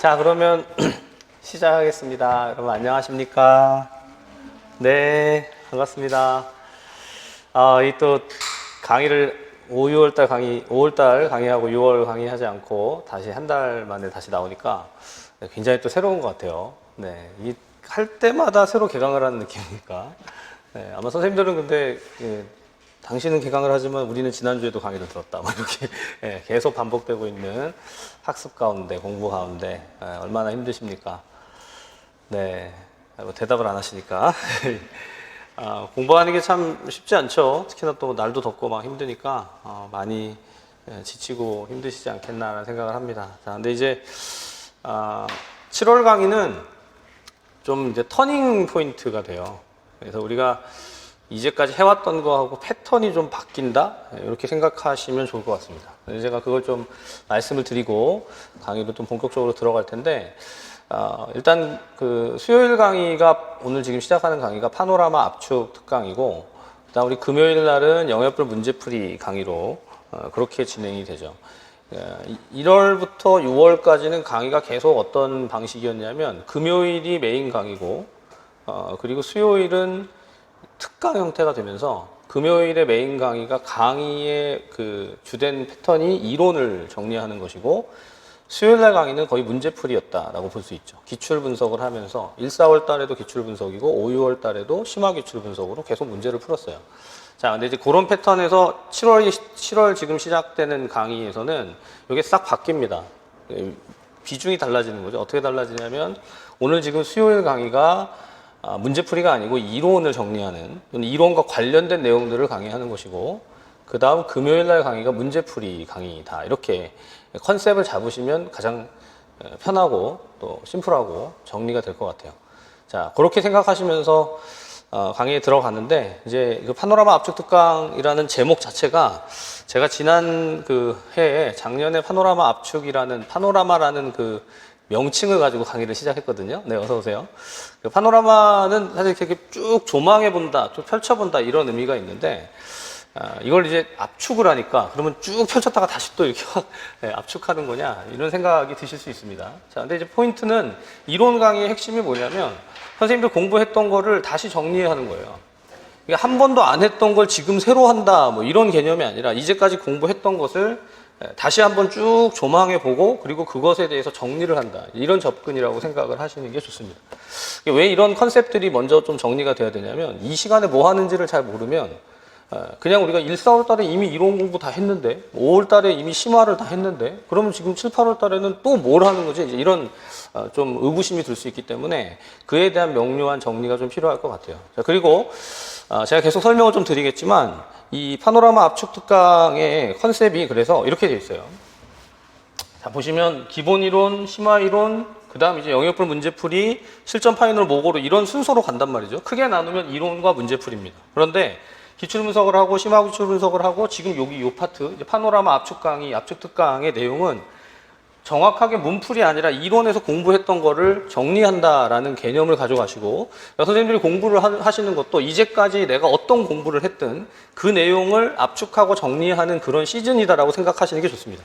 자, 그러면 시작하겠습니다. 여러분 안녕하십니까? 네, 반갑습니다. 아, 이 또 강의를 5, 6월 달 강의, 5월 달 강의하고 6월 강의하지 않고 다시 한 달 만에 다시 나오니까 굉장히 또 새로운 것 같아요. 네, 이 할 때마다 새로 개강을 하는 느낌이니까. 네, 아마 선생님들은 근데 예, 당신은 개강을 하지만 우리는 지난주에도 강의를 들었다. 뭐 이렇게 예, 계속 반복되고 있는 학습 가운데, 공부 가운데 예, 얼마나 힘드십니까? 네, 아, 뭐 대답을 안 하시니까. 아, 공부하는 게 참 쉽지 않죠. 특히나 또 날도 덥고 막 힘드니까 어, 많이 예, 지치고 힘드시지 않겠나라는 생각을 합니다. 자, 근데 이제 아, 7월 강의는 좀 이제 터닝 포인트가 돼요. 그래서 우리가 이제까지 해왔던 거하고 패턴이 좀 바뀐다? 네, 이렇게 생각하시면 좋을 것 같습니다. 제가 그걸 좀 말씀을 드리고 강의로 좀 본격적으로 들어갈 텐데, 어, 일단 그 수요일 강의가 오늘 지금 시작하는 강의가 파노라마 압축 특강이고, 그다음 우리 금요일 날은 영역별 문제풀이 강의로 어, 그렇게 진행이 되죠. 1월부터 6월까지는 강의가 계속 어떤 방식이었냐면 금요일이 메인 강의고 어, 그리고 수요일은 특강 형태가 되면서 금요일의 메인 강의가 강의의 그 주된 패턴이 이론을 정리하는 것이고 수요일 날 강의는 거의 문제풀이였다라고 볼 수 있죠. 기출 분석을 하면서 1, 4월 달에도 기출 분석이고 5, 6월 달에도 심화 기출 분석으로 계속 문제를 풀었어요. 자, 근데 이제 그런 패턴에서 7월, 7월 지금 시작되는 강의에서는 이게 싹 바뀝니다. 예, 비중이 달라지는 거죠. 어떻게 달라지냐면 오늘 지금 수요일 강의가 아, 문제풀이가 아니고 이론을 정리하는 이론과 관련된 내용들을 강의하는 것이고 그 다음 금요일 날 강의가 문제풀이 강의다 이렇게 컨셉을 잡으시면 가장 에, 편하고 또 심플하고 정리가 될 것 같아요. 자 그렇게 생각하시면서 어, 강의에 들어갔는데 이제 그 파노라마 압축 특강이라는 제목 자체가 제가 지난 그 해에 작년에 파노라마 압축이라는 파노라마라는 그 명칭을 가지고 강의를 시작했거든요. 네, 어서 오세요. 그 파노라마는 사실 이렇게 쭉 조망해 본다, 쭉 펼쳐 본다 이런 의미가 있는데 아, 이걸 이제 압축을 하니까 그러면 쭉 펼쳤다가 다시 또 이렇게 확 네, 압축하는 거냐 이런 생각이 드실 수 있습니다. 자, 근데 이제 포인트는 이론 강의의 핵심이 뭐냐면 선생님들 공부했던 거를 다시 정리하는 거예요. 그러니까 한 번도 안 했던 걸 지금 새로 한다 뭐 이런 개념이 아니라 이제까지 공부했던 것을 다시 한번 쭉 조망해 보고 그리고 그것에 대해서 정리를 한다 이런 접근이라고 생각을 하시는 게 좋습니다. 왜 이런 컨셉들이 먼저 좀 정리가 돼야 되냐면 이 시간에 뭐 하는지를 잘 모르면 그냥 우리가 1, 4월 달에 이미 이론 공부 다 했는데 5월 달에 이미 심화를 다 했는데 그러면 지금 7, 8월 달에는 또 뭘 하는 거지 이런 어, 좀 의구심이 들 수 있기 때문에 그에 대한 명료한 정리가 좀 필요할 것 같아요. 자, 그리고 어, 제가 계속 설명을 좀 드리겠지만 이 파노라마 압축 특강의 컨셉이 그래서 이렇게 되어 있어요. 자, 보시면 기본 이론, 심화 이론, 그 다음 이제 영역별 문제풀이, 실전 파이널 모고로 이런 순서로 간단 말이죠. 크게 나누면 이론과 문제풀이입니다. 그런데 기출 분석을 하고 심화 기출 분석을 하고 지금 여기 요 파트 파노라마 압축 강의, 압축 특강의 내용은 정확하게 문풀이 아니라 이론에서 공부했던 거를 정리한다라는 개념을 가져가시고 선생님들이 공부를 하시는 것도 이제까지 내가 어떤 공부를 했든 그 내용을 압축하고 정리하는 그런 시즌이다라고 생각하시는 게 좋습니다.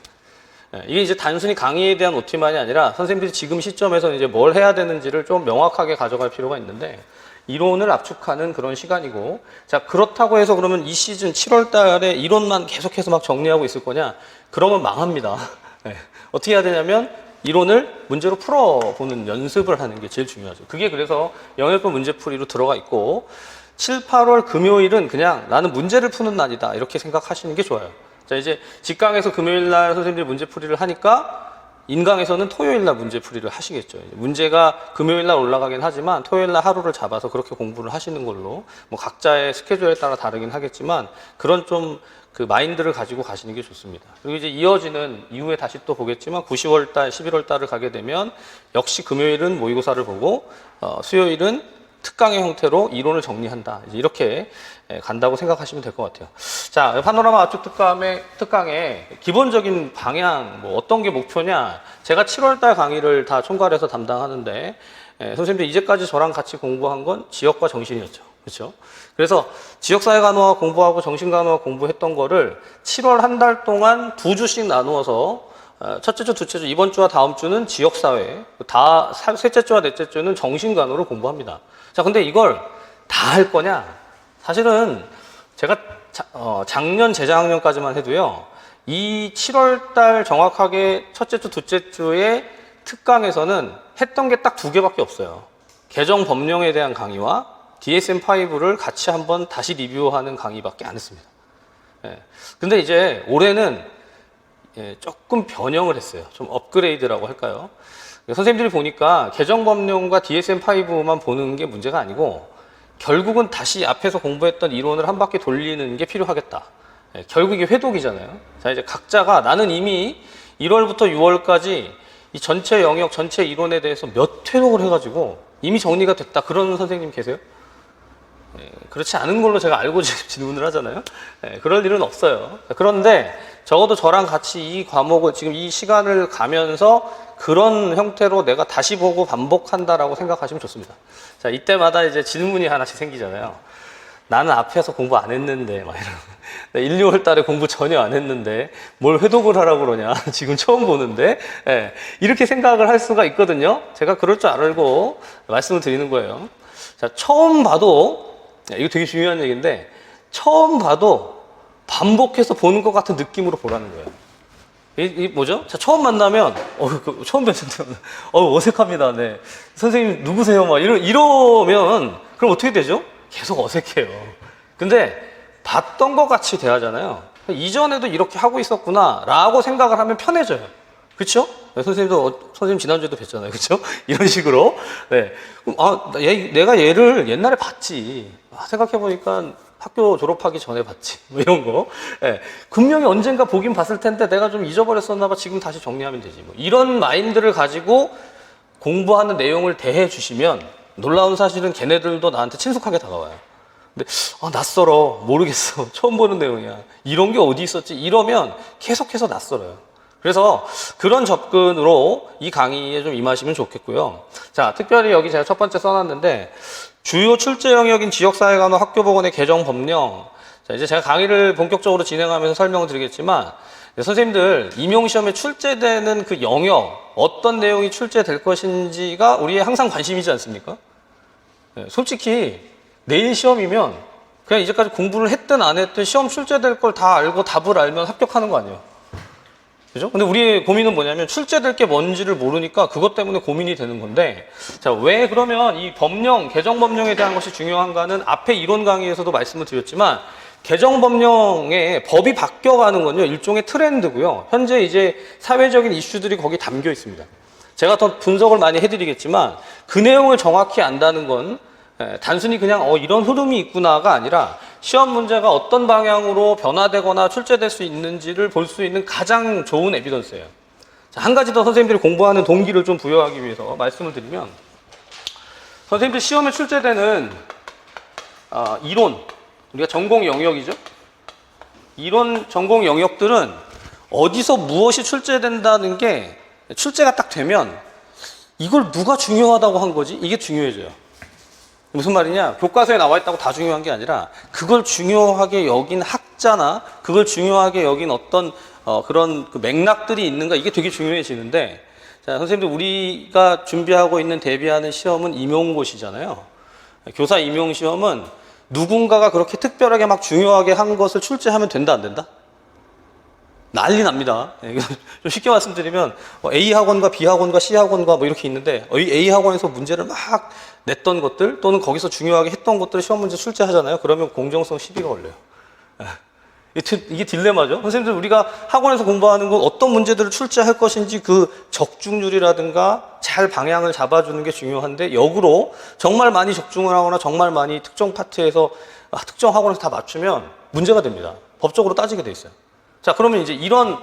예, 이게 이제 단순히 강의에 대한 오티만이 아니라 선생님들이 지금 시점에서 이제 뭘 해야 되는지를 좀 명확하게 가져갈 필요가 있는데 이론을 압축하는 그런 시간이고 자 그렇다고 해서 그러면 이 시즌 7월 달에 이론만 계속해서 막 정리하고 있을 거냐 그러면 망합니다. 네. 어떻게 해야 되냐면 이론을 문제로 풀어보는 연습을 하는 게 제일 중요하죠. 그게 그래서 영역별 문제풀이로 들어가 있고 7, 8월 금요일은 그냥 나는 문제를 푸는 날이다 이렇게 생각하시는 게 좋아요. 자 이제 직강에서 금요일 날 선생님들이 문제풀이를 하니까 인강에서는 토요일 날 문제풀이를 하시겠죠. 문제가 금요일 날 올라가긴 하지만 토요일 날 하루를 잡아서 그렇게 공부를 하시는 걸로 뭐 각자의 스케줄에 따라 다르긴 하겠지만 그런 좀 그 마인드를 가지고 가시는 게 좋습니다. 그리고 이제 이어지는 이후에 다시 또 보겠지만 9, 10월 달, 11월 달을 가게 되면 역시 금요일은 모의고사를 보고 어, 수요일은 특강의 형태로 이론을 정리한다. 이렇게 간다고 생각하시면 될 것 같아요. 자, 파노라마 압축 특강의, 특강의 기본적인 방향, 뭐 어떤 게 목표냐. 제가 7월달 강의를 다 총괄해서 담당하는데, 예, 선생님들 이제까지 저랑 같이 공부한 건 지역과 정신이었죠. 그렇죠? 그래서 지역사회 간호와 공부하고 정신 간호와 공부했던 거를 7월 한 달 동안 두 주씩 나누어서 어, 첫째 주, 둘째 주, 이번 주와 다음 주는 지역사회, 다, 사- 셋째 주와 넷째 주는 정신관으로 공부합니다. 자, 근데 이걸 다 할 거냐? 사실은 제가 자- 어, 작년 재작년까지만 해도요, 이 7월 달 정확하게 첫째 주, 둘째 주에 특강에서는 했던 게 딱 두 개밖에 없어요. 개정 법령에 대한 강의와 DSM-5를 같이 한번 다시 리뷰하는 강의밖에 안 했습니다. 예. 근데 이제 올해는 예, 조금 변형을 했어요. 좀 업그레이드라고 할까요? 선생님들이 보니까 개정법령과 DSM-5만 보는 게 문제가 아니고 결국은 다시 앞에서 공부했던 이론을 한 바퀴 돌리는 게 필요하겠다. 예, 결국 이게 회독이잖아요. 자, 이제 각자가 나는 이미 1월부터 6월까지 이 전체 영역, 전체 이론에 대해서 몇 회독을 해가지고 이미 정리가 됐다. 그런 선생님 계세요? 예, 그렇지 않은 걸로 제가 알고 질문을 하잖아요. 예, 그럴 일은 없어요. 그런데 적어도 저랑 같이 이 과목을 지금 이 시간을 가면서 그런 형태로 내가 다시 보고 반복한다라고 생각하시면 좋습니다. 자, 이때마다 이제 질문이 하나씩 생기잖아요. 나는 앞에서 공부 안 했는데, 막 이런. 나 1, 2월 달에 공부 전혀 안 했는데, 뭘 회독을 하라고 그러냐. 지금 처음 보는데, 예, 이렇게 생각을 할 수가 있거든요. 제가 그럴 줄 알고 말씀을 드리는 거예요. 자, 처음 봐도, 야, 이거 되게 중요한 얘기인데, 처음 봐도 반복해서 보는 것 같은 느낌으로 보라는 거예요. 이, 이 뭐죠? 자, 처음 만나면, 어, 그, 처음 뵀는데, 어, 어색합니다. 네. 선생님, 누구세요? 막 이러, 이러면, 그럼 어떻게 되죠? 계속 어색해요. 근데, 봤던 것 같이 대하잖아요. 이전에도 이렇게 하고 있었구나, 라고 생각을 하면 편해져요. 그쵸? 네, 선생님도, 어, 선생님 지난주에도 뵀잖아요. 그쵸? 이런 식으로. 네. 아, 나 얘, 내가 얘를 옛날에 봤지. 아, 생각해보니까 학교 졸업하기 전에 봤지. 뭐 이런 거. 예. 분명히 언젠가 보긴 봤을 텐데 내가 좀 잊어버렸었나 봐. 지금 다시 정리하면 되지. 뭐 이런 마인드를 가지고 공부하는 내용을 대해 주시면 놀라운 사실은 걔네들도 나한테 친숙하게 다가와요. 근데 아, 낯설어. 모르겠어. 처음 보는 내용이야. 이런 게 어디 있었지? 이러면 계속해서 낯설어요. 그래서 그런 접근으로 이 강의에 좀 임하시면 좋겠고요. 자, 특별히 여기 제가 첫 번째 써놨는데 주요 출제 영역인 지역사회 간호 학교보건의 개정 법령. 자, 이제 제가 강의를 본격적으로 진행하면서 설명을 드리겠지만 네, 선생님들 임용시험에 출제되는 그 영역 어떤 내용이 출제될 것인지가 우리의 항상 관심이지 않습니까? 네, 솔직히 내일 시험이면 그냥 이제까지 공부를 했든 안 했든 시험 출제될 걸 다 알고 답을 알면 합격하는 거 아니에요? 그죠? 근데 우리의 고민은 뭐냐면 출제될 게 뭔지를 모르니까 그것 때문에 고민이 되는 건데 자, 왜 그러면 이 법령, 개정 법령에 대한 것이 중요한가는 앞에 이론 강의에서도 말씀을 드렸지만 개정 법령의 법이 바뀌어가는 건요 일종의 트렌드고요. 현재 이제 사회적인 이슈들이 거기 담겨 있습니다. 제가 더 분석을 많이 해드리겠지만 그 내용을 정확히 안다는 건 예, 단순히 그냥 어 이런 흐름이 있구나가 아니라 시험 문제가 어떤 방향으로 변화되거나 출제될 수 있는지를 볼 수 있는 가장 좋은 에비던스예요. 자, 한 가지 더 선생님들이 공부하는 동기를 좀 부여하기 위해서 말씀을 드리면 선생님들 시험에 출제되는 아, 이론 우리가 전공 영역이죠. 이론 전공 영역들은 어디서 무엇이 출제된다는 게 출제가 딱 되면 이걸 누가 중요하다고 한 거지? 이게 중요해져요. 무슨 말이냐? 교과서에 나와 있다고 다 중요한 게 아니라 그걸 중요하게 여긴 학자나 그걸 중요하게 여긴 어떤 어, 그런 그 맥락들이 있는가 이게 되게 중요해지는데 자, 선생님들 우리가 준비하고 있는 대비하는 시험은 임용고시잖아요. 교사 임용 시험은 누군가가 그렇게 특별하게 막 중요하게 한 것을 출제하면 된다 안 된다? 난리 납니다. 예, 좀 쉽게 말씀드리면 뭐 A 학원과 B 학원과 C 학원과 뭐 이렇게 있는데 이 A 학원에서 문제를 막 냈던 것들 또는 거기서 중요하게 했던 것들을 시험 문제 출제하잖아요. 그러면 공정성 시비가 걸려요. 예. 이게 딜- 이게 딜레마죠. 선생님들 우리가 학원에서 공부하는 건 어떤 문제들을 출제할 것인지 그 적중률이라든가 잘 방향을 잡아주는 게 중요한데 역으로 정말 많이 적중을 하거나 정말 많이 특정 파트에서 아, 특정 학원에서 다 맞추면 문제가 됩니다. 법적으로 따지게 돼 있어요. 자, 그러면 이제 이런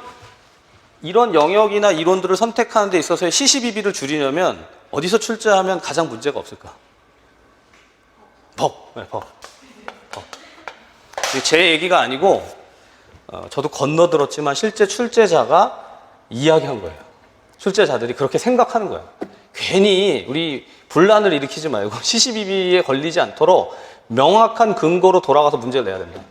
이런 영역이나 이론들을 선택하는 데 있어서의 시시비비를 줄이려면 어디서 출제하면 가장 문제가 없을까? 법. 네, 법. 법. 제 얘기가 아니고 어, 저도 건너들었지만 실제 출제자가 이야기한 거예요. 출제자들이 그렇게 생각하는 거예요. 괜히 우리 분란을 일으키지 말고 시시비비에 걸리지 않도록 명확한 근거로 돌아가서 문제를 내야 됩니다.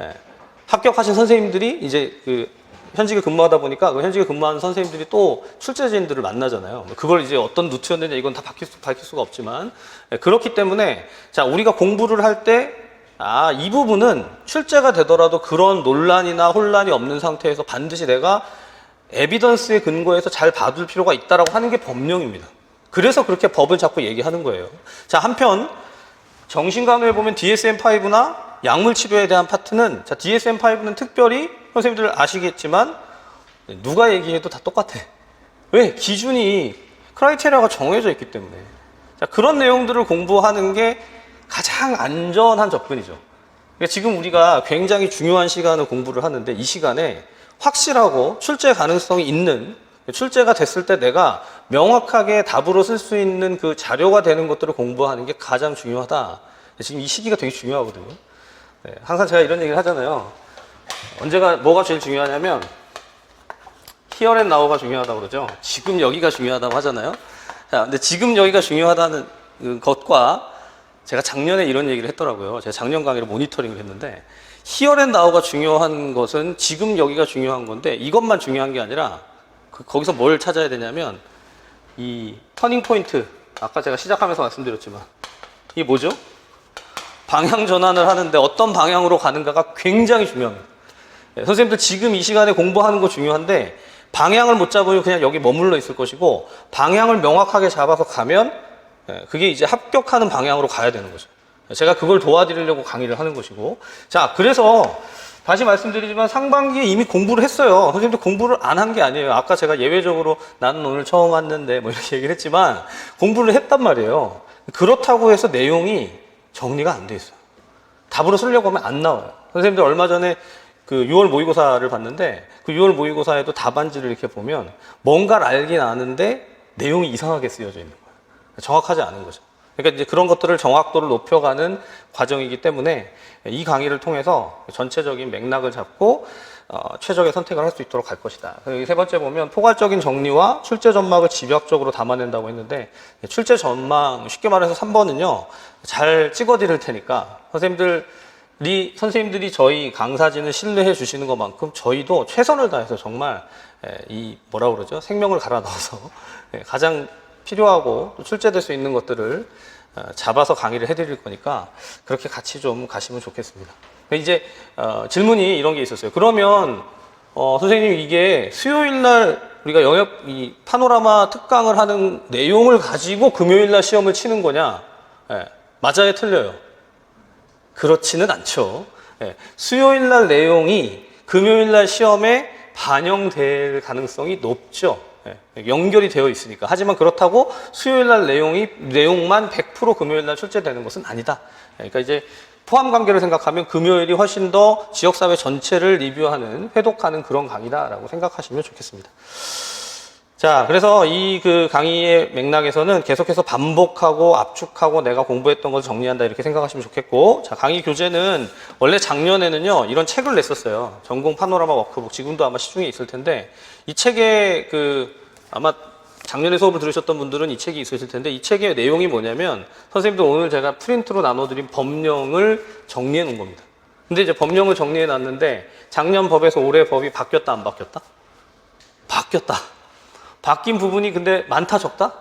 예. 합격하신 선생님들이 이제 그 현직에 근무하다 보니까 그 현직에 근무하는 선생님들이 또 출제진들을 만나잖아요. 그걸 이제 어떤 루트였느냐 이건 다 밝힐, 수, 밝힐 수가 없지만 예, 그렇기 때문에 자 우리가 공부를 할 때 아, 이 부분은 출제가 되더라도 그런 논란이나 혼란이 없는 상태에서 반드시 내가 에비던스에 근거해서 잘 봐둘 필요가 있다라고 하는 게 법령입니다. 그래서 그렇게 법을 자꾸 얘기하는 거예요. 자, 한편 정신강의에 보면 DSM-5나 약물 치료에 대한 파트는 자, DSM-5는 특별히 선생님들 아시겠지만 누가 얘기해도 다 똑같아. 왜? 기준이 크라이테리아가 정해져 있기 때문에. 자, 그런 내용들을 공부하는 게 가장 안전한 접근이죠. 그러니까 지금 우리가 굉장히 중요한 시간을 공부를 하는데 이 시간에 확실하고 출제 가능성이 있는 출제가 됐을 때 내가 명확하게 답으로 쓸 수 있는 그 자료가 되는 것들을 공부하는 게 가장 중요하다. 지금 이 시기가 되게 중요하거든요. 네, 항상 제가 이런 얘기를 하잖아요. 언제가 뭐가 제일 중요하냐면 히어앤 나우가 중요하다고 그러죠. 지금 여기가 중요하다고 하잖아요. 자, 근데 지금 여기가 중요하다는 그 것과 제가 작년에 이런 얘기를 했더라고요. 제가 작년 강의로 모니터링을 했는데 히어앤 나우가 중요한 것은 지금 여기가 중요한 건데 이것만 중요한 게 아니라 그 거기서 뭘 찾아야 되냐면 이 터닝 포인트 아까 제가 시작하면서 말씀드렸지만 이게 뭐죠? 방향 전환을 하는데 어떤 방향으로 가는가가 굉장히 중요합니다. 네, 선생님들 지금 이 시간에 공부하는 거 중요한데 방향을 못 잡으면 그냥 여기 머물러 있을 것이고 방향을 명확하게 잡아서 가면 예, 그게 이제 합격하는 방향으로 가야 되는 거죠. 제가 그걸 도와드리려고 강의를 하는 것이고 자 그래서 다시 말씀드리지만 상반기에 이미 공부를 했어요. 선생님들 공부를 안 한 게 아니에요. 아까 제가 예외적으로 나는 오늘 처음 왔는데 뭐 이렇게 얘기를 했지만 공부를 했단 말이에요. 그렇다고 해서 내용이 정리가 안 돼 있어요. 답으로 쓰려고 하면 안 나와요. 선생님들 얼마 전에 그 6월 모의고사를 봤는데 그 6월 모의고사에도 답안지를 이렇게 보면 뭔가를 알긴 아는데 내용이 이상하게 쓰여져 있는 거예요. 정확하지 않은 거죠. 그러니까 이제 그런 것들을 정확도를 높여가는 과정이기 때문에 이 강의를 통해서 전체적인 맥락을 잡고 어, 최적의 선택을 할 수 있도록 할 것이다. 그리고 세 번째 보면 포괄적인 정리와 출제 전망을 집약적으로 담아낸다고 했는데 출제 전망 쉽게 말해서 3번은요 잘 찍어드릴 테니까 선생님들이 선생님들이 저희 강사진을 신뢰해 주시는 것만큼 저희도 최선을 다해서 정말 에, 이 뭐라 그러죠 생명을 갈아 넣어서 예, 가장 필요하고 또 출제될 수 있는 것들을 어, 잡아서 강의를 해드릴 거니까 그렇게 같이 좀 가시면 좋겠습니다. 이제 어, 질문이 이런 게 있었어요. 그러면 어, 선생님 이게 수요일 날 우리가 영역 이 파노라마 특강을 하는 내용을 가지고 금요일 날 시험을 치는 거냐? 예, 맞아요, 틀려요. 그렇지는 않죠. 예, 수요일 날 내용이 금요일 날 시험에 반영될 가능성이 높죠. 예, 연결이 되어 있으니까. 하지만 그렇다고 수요일 날 내용이 내용만 100% 금요일 날 출제되는 것은 아니다. 예, 그러니까 이제 포함 관계를 생각하면 금요일이 훨씬 더 지역사회 전체를 리뷰하는 회독하는 그런 강의다라고 생각하시면 좋겠습니다. 자, 그래서 이 그 강의의 맥락에서는 계속해서 반복하고 압축하고 내가 공부했던 것을 정리한다 이렇게 생각하시면 좋겠고, 자, 강의 교재는 원래 작년에는요, 이런 책을 냈었어요. 전공 파노라마 워크북. 지금도 아마 시중에 있을 텐데, 이 책에 그, 아마 작년에 수업을 들으셨던 분들은 이 책이 있으실 텐데, 이 책의 내용이 뭐냐면, 선생님들 오늘 제가 프린트로 나눠드린 법령을 정리해 놓은 겁니다. 근데 이제 법령을 정리해 놨는데, 작년 법에서 올해 법이 바뀌었다, 안 바뀌었다? 바뀌었다. 바뀐 부분이 근데 많다 적다?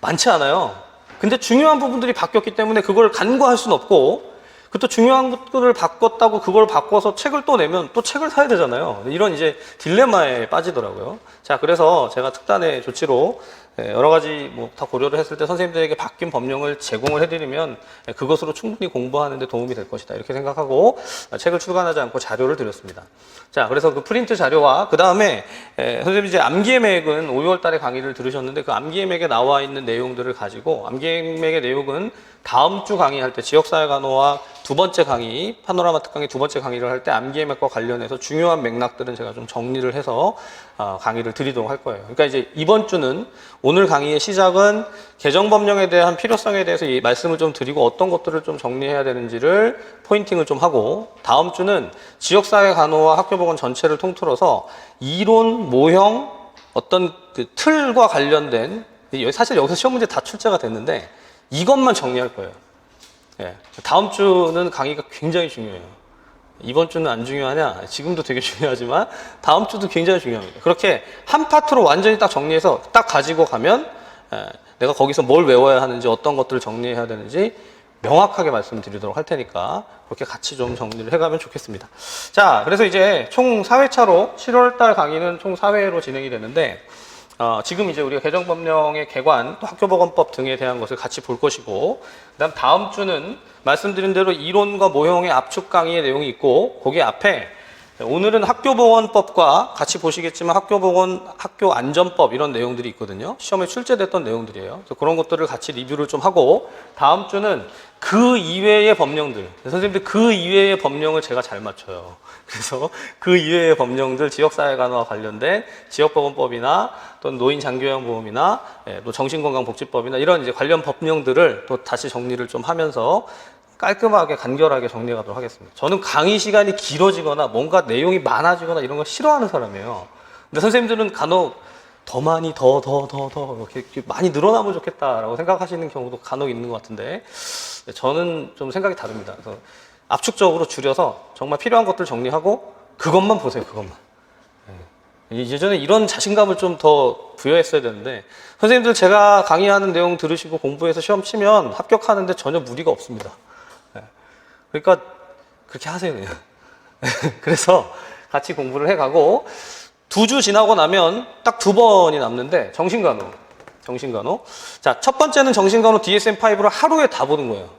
많지 않아요. 근데 중요한 부분들이 바뀌었기 때문에 그걸 간과할 수는 없고 그또 중요한 것들을 바꿨다고 그걸 바꿔서 책을 또 내면 또 책을 사야 되잖아요. 이런 이제 딜레마에 빠지더라고요. 자, 그래서 제가 특단의 조치로 예, 여러 가지 뭐 다 고려를 했을 때 선생님들에게 바뀐 법령을 제공을 해드리면 예, 그것으로 충분히 공부하는 데 도움이 될 것이다. 이렇게 생각하고 책을 출간하지 않고 자료를 드렸습니다. 자, 그래서 그 프린트 자료와 그 다음에 선생님 이제 암기의 맥은 5월 달에 강의를 들으셨는데 그 암기의 맥에 나와 있는 내용들을 가지고 암기의 맥의 내용은 다음 주 강의할 때 지역사회 간호와 두 번째 강의, 파노라마 특강의 두 번째 강의를 할 때 암기의 맥과 관련해서 중요한 맥락들은 제가 좀 정리를 해서 어, 강의를 드리도록 할 거예요. 그러니까 이제 이번 주는 오늘 강의의 시작은 개정 법령에 대한 필요성에 대해서 이 말씀을 좀 드리고 어떤 것들을 좀 정리해야 되는지를 포인팅을 좀 하고 다음 주는 지역사회 간호와 학교보건 전체를 통틀어서 이론, 모형, 어떤 그 틀과 관련된 사실 여기서 시험 문제 다 출제가 됐는데 이것만 정리할 거예요. 예. 다음 주는 강의가 굉장히 중요해요. 이번 주는 안 중요하냐? 지금도 되게 중요하지만 다음 주도 굉장히 중요합니다. 그렇게 한 파트로 완전히 딱 정리해서 딱 가지고 가면 에, 내가 거기서 뭘 외워야 하는지 어떤 것들을 정리해야 되는지 명확하게 말씀드리도록 할 테니까 그렇게 같이 좀 정리를 해가면 좋겠습니다. 자, 그래서 이제 총 4회차로 7월달 강의는 총 4회로 진행이 되는데 어, 지금 이제 우리가 개정법령의 개관, 또 학교보건법 등에 대한 것을 같이 볼 것이고, 그 다음 다음 주는 말씀드린 대로 이론과 모형의 압축 강의의 내용이 있고, 거기 앞에 오늘은 학교보건법과 같이 보시겠지만 학교보건, 학교안전법 이런 내용들이 있거든요. 시험에 출제됐던 내용들이에요. 그래서 그런 것들을 같이 리뷰를 좀 하고, 다음 주는 그 이외의 법령들, 선생님들 그 이외의 법령을 제가 잘 맞춰요. 그래서 그 이외의 법령들, 지역사회간호와 관련된 지역보건법이나 또는 노인 장기요양보험이나 예, 또 정신건강복지법이나 이런 이제 관련 법령들을 또 다시 정리를 좀 하면서 깔끔하게 간결하게 정리하도록 하겠습니다. 저는 강의 시간이 길어지거나 뭔가 내용이 많아지거나 이런 거 싫어하는 사람이에요. 근데 선생님들은 간혹 더 많이 더 더 더 더 이렇게 많이 늘어나면 좋겠다라고 생각하시는 경우도 간혹 있는 것 같은데 저는 좀 생각이 다릅니다. 그래서 압축적으로 줄여서 정말 필요한 것들 정리하고 그것만 보세요. 그것만. 예. 예전에 이런 자신감을 좀 더 부여했어야 되는데 선생님들 제가 강의하는 내용 들으시고 공부해서 시험 치면 합격하는데 전혀 무리가 없습니다. 예. 그러니까 그렇게 하세요. 그래서 같이 공부를 해가고 두 주 지나고 나면 딱 두 번이 남는데 정신간호. 정신간호. 자, 첫 번째는 정신간호 DSM-5를 하루에 다 보는 거예요.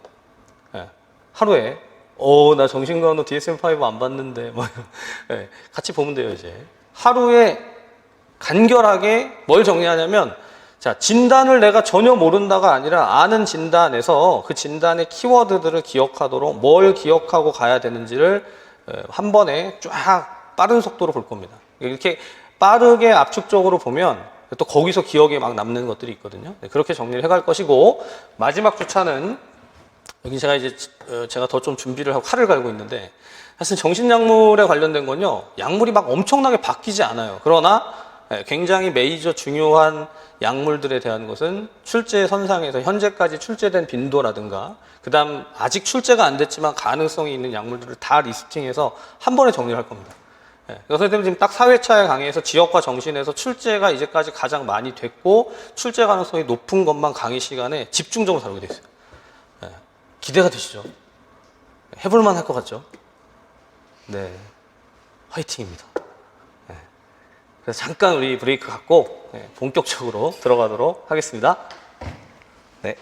예, 하루에. 어, 나 정신간호 DSM-5 안 봤는데. 뭐, 예, 같이 보면 돼요, 이제. 하루에 간결하게 뭘 정리하냐면, 자, 진단을 내가 전혀 모른다가 아니라 아는 진단에서 그 진단의 키워드들을 기억하도록 뭘 기억하고 가야 되는지를 예, 한 번에 쫙 빠른 속도로 볼 겁니다. 이렇게 빠르게 압축적으로 보면 또 거기서 기억에 막 남는 것들이 있거든요. 네, 그렇게 정리를 해갈 것이고 마지막 주차는 여기 제가 이제 어, 제가 더 좀 준비를 하고 칼을 갈고 있는데 사실 정신약물에 관련된 건요 약물이 막 엄청나게 바뀌지 않아요. 그러나 예, 굉장히 메이저 중요한 약물들에 대한 것은 출제 선상에서 현재까지 출제된 빈도라든가 그다음 아직 출제가 안 됐지만 가능성이 있는 약물들을 다 리스팅해서 한 번에 정리를 할 겁니다. 예, 선생님 지금 딱 4회차에 강의에서 지역과 정신에서 출제가 이제까지 가장 많이 됐고 출제 가능성이 높은 것만 강의 시간에 집중적으로 다루게 돼 있어요. 예, 기대가 되시죠? 해볼만 할 것 같죠? 네. 화이팅입니다. 예, 그래서 잠깐 우리 브레이크 갖고 예, 본격적으로 들어가도록 하겠습니다. 네.